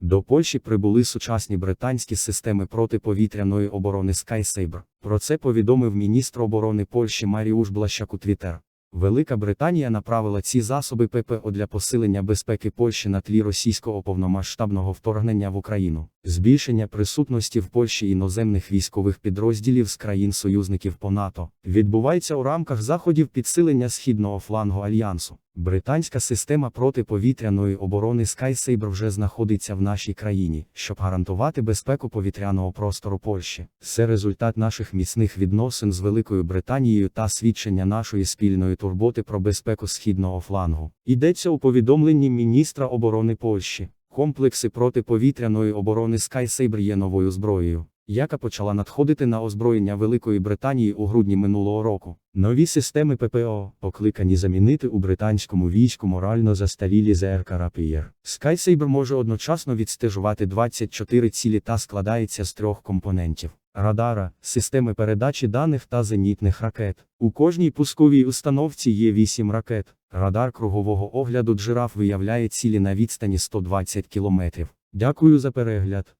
До Польщі прибули сучасні британські системи протиповітряної оборони SkySabre. Про це повідомив міністр оборони Польщі Маріуш Блащак у Твіттер. Велика Британія направила ці засоби ППО для посилення безпеки Польщі на тлі російського повномасштабного вторгнення в Україну, збільшення присутності в Польщі іноземних військових підрозділів з країн-союзників по НАТО відбувається у рамках заходів підсилення східного флангу альянсу. Британська система протиповітряної оборони SkySabre вже знаходиться в нашій країні, щоб гарантувати безпеку повітряного простору Польщі. Це результат наших міцних відносин з Великою Британією та свідчення нашої спільної турботи про безпеку східного флангу. Йдеться у повідомленні міністра оборони Польщі. Комплекси протиповітряної оборони SkySaber є новою зброєю, яка почала надходити на озброєння Великої Британії у грудні минулого року. Нові системи ППО, покликані замінити у британському війську морально застарілі ЗРК Rapier. SkySaber може одночасно відстежувати 24 цілі та складається з трьох компонентів. Радара, системи передачі даних та зенітних ракет. У кожній пусковій установці є 8 ракет. Радар кругового огляду джираф виявляє цілі на відстані 120 км. Дякую за перегляд.